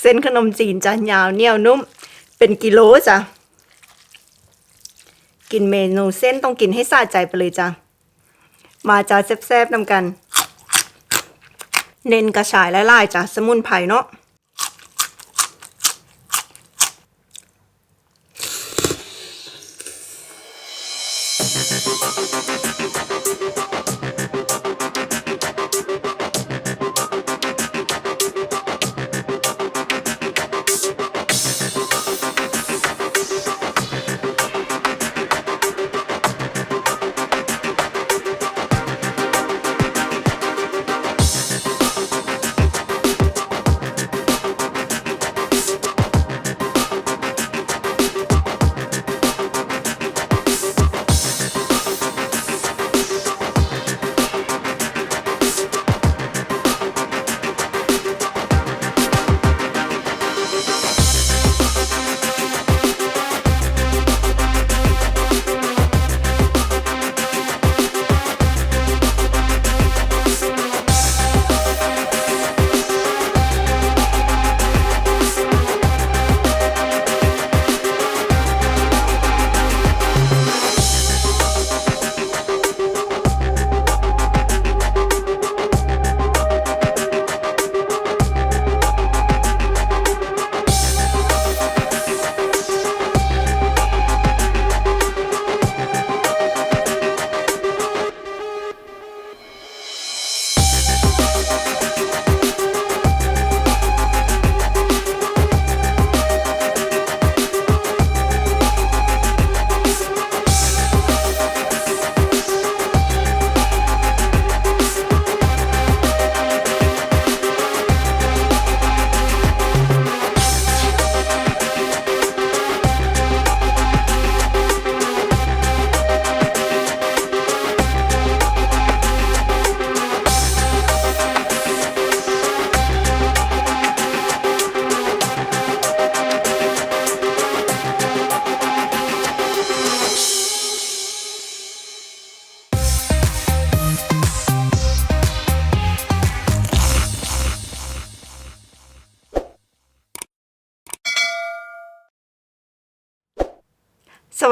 เส้นขนมจีนจ้ะยาวเหนียวนุ่ม เป็นกิโลจ้ะ กินเมนูเส้นต้องกินให้สะใจไปเลยจ้ะ มาจ้าแซ่บๆนำกัน เน้นกระชายละลายๆจ้ะ สมุนไพรเนาะ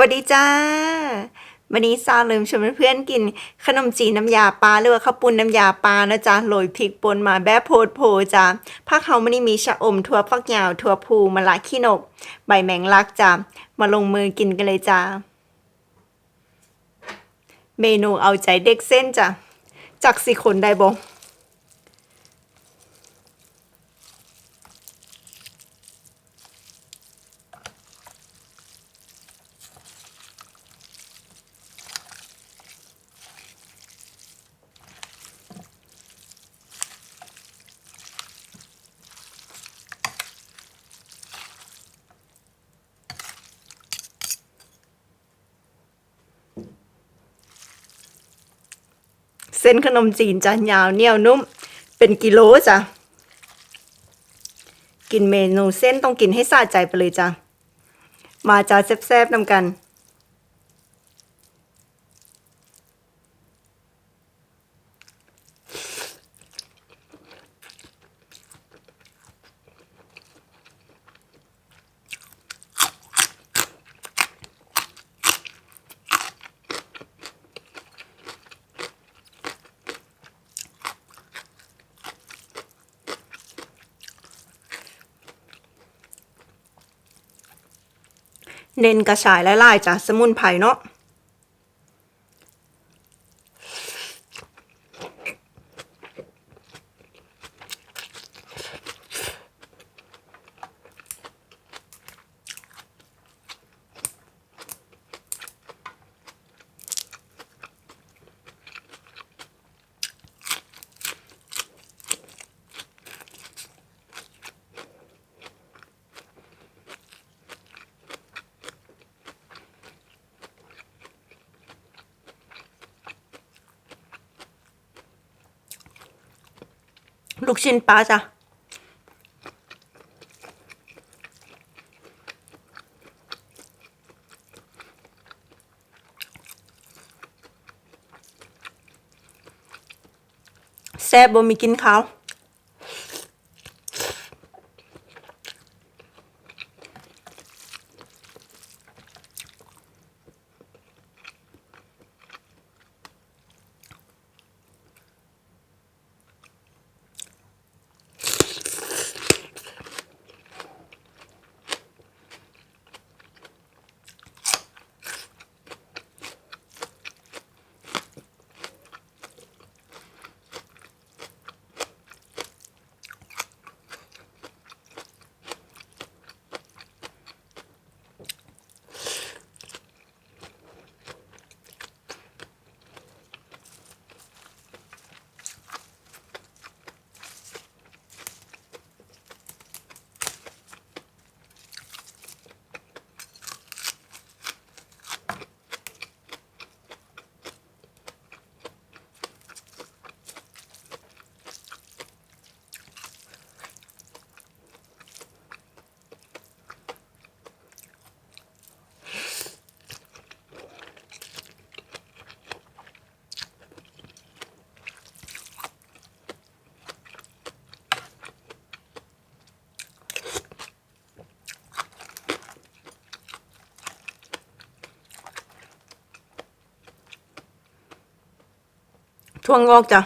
วัสดีจ้า วันนี้ซาลืมชวนเพื่อนๆกินขนมจีนน้ำยาปลาหรือว่าข้าวปุ้นน้ำยาปลานะจ๊ะโรยพริกป่นมาแบบโพดโพจ้าผักเขามันนี่มีชะอมถั่วฟักยาวถั่วพูมะละขี้นก ใบแมงลักจ้ามาลงมือกินกันเลยจ้าเมนูเอาใจเด็กเส้นจ้ะจากสี่คนได้บ่ ส้นขนมจีนจ้ะยาวเหนียวนุ่ม เป็นกิโลจ้ะ กินเมนูเส้นต้องกินให้สะใจไปเลยจ้ะ มาจ้าแซ่บๆนำกัน เน้นกระชายและลายๆจากสมุนไพรเนาะ ลูกชิ้นปลาจ้ะแซ่บบ่มีกินข้าว ทั่วงอกจ้ะ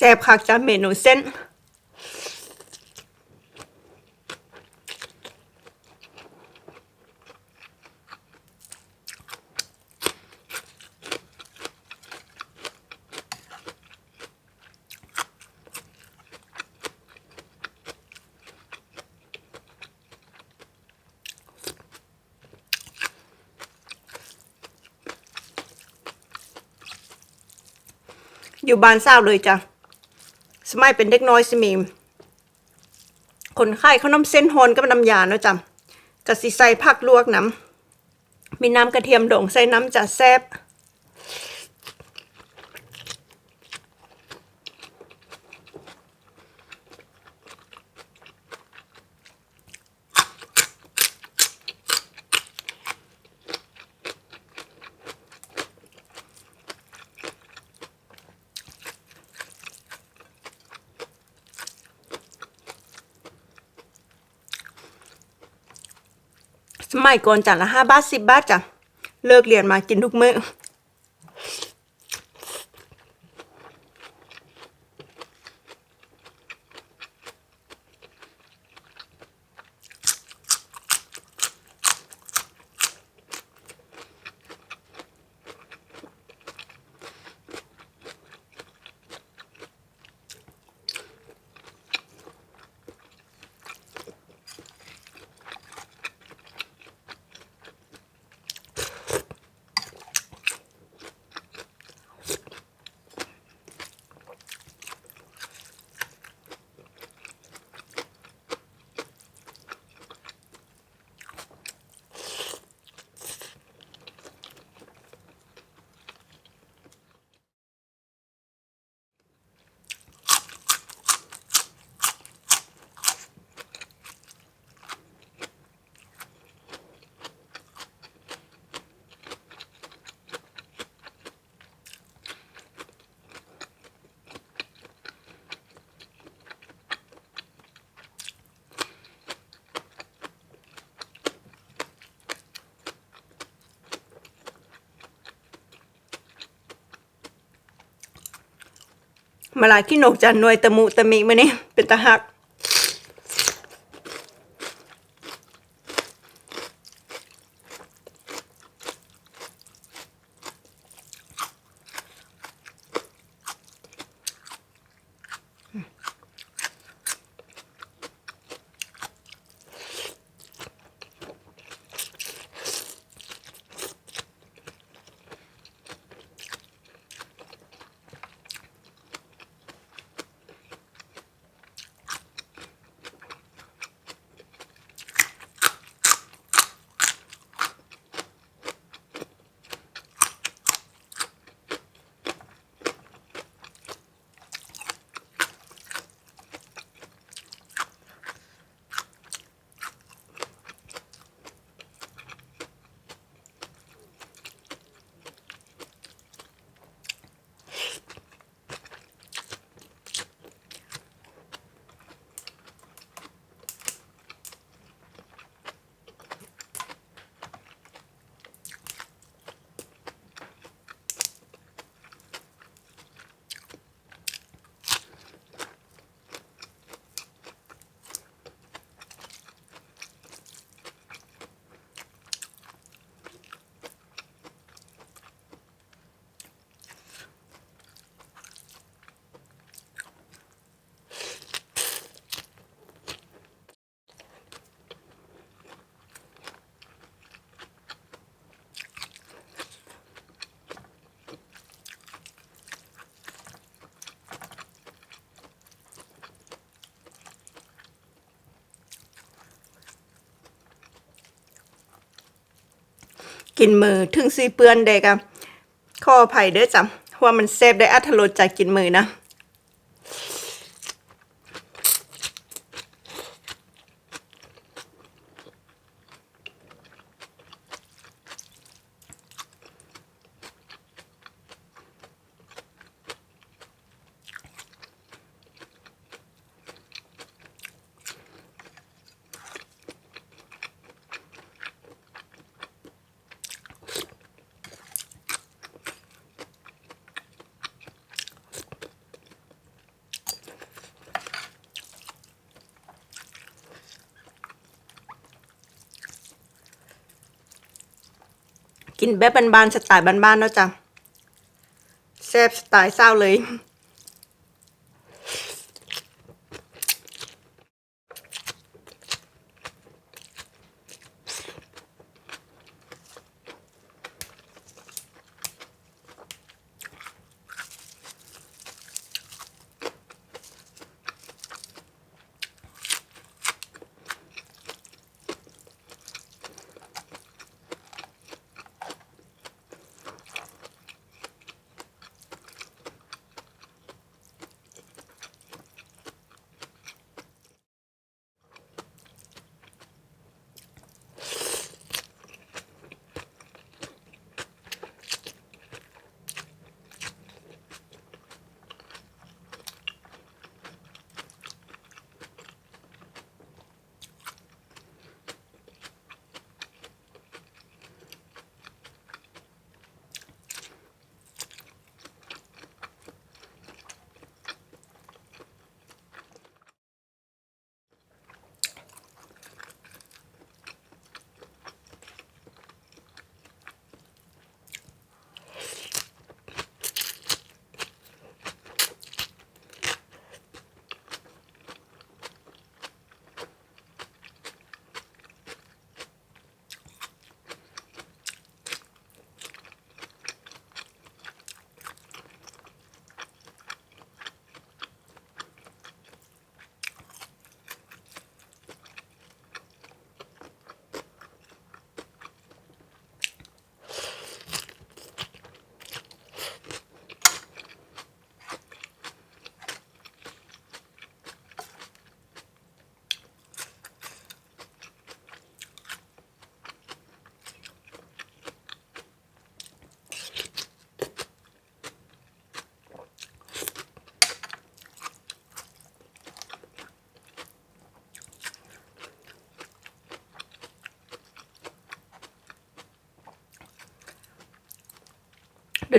แซ่บคักจ้ะเมนูเส้น อยู่บ้านเศร้าเลยจ้ะ ไม่เป็นเด็กน้อยสมีมคนไข้เขาน้ำเส้นฮอนกับน้ำยาเนาะจ้ะกะสิใส่ผักลวกน้ำมีน้ำกระเทียมโด่งใส่น้ำจะแซ่บ สมัยก่อนจานละห้าบาทสิบบาทจ้ะเลิกเรียนมากินทุกมื้อ มาลายขี้นกจันนวยตะมุตะมิมานี่เป็นตะหัก กินมือถึงสีเปื้อนเด็กอะขออภัยเด้อจ้ะว่ามันเซฟได้อัธรสจากกินมือนะ กินแบบบานๆสไตล์บ้านๆเนาะจ้ะแซ่บสไตล์เศร้าเลย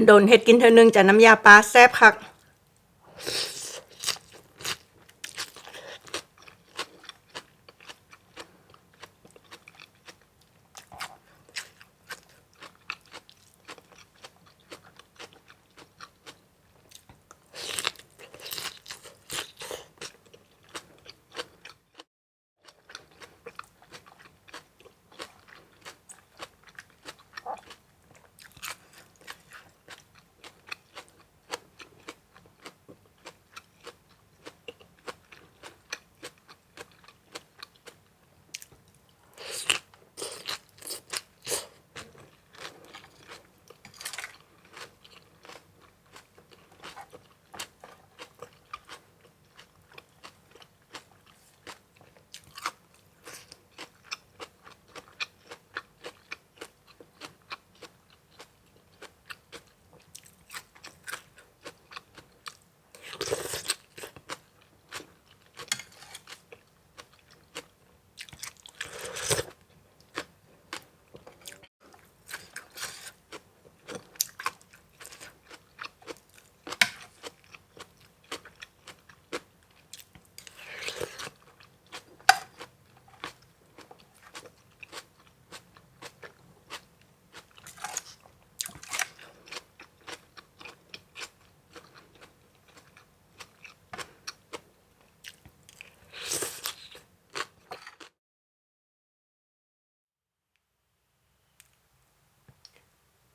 โดนเฮ็ดกินเธอนึงจะน้ำยาปลาแซ่บคัก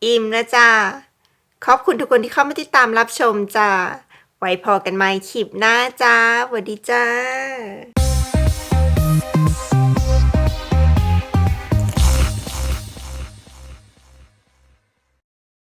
อิ่มนะจ้า ขอบคุณทุกคนที่เข้ามาติดตามรับชมจ้า ไว้พอกันใหม่คลิปหน้าจ้าสวัสดีจ้า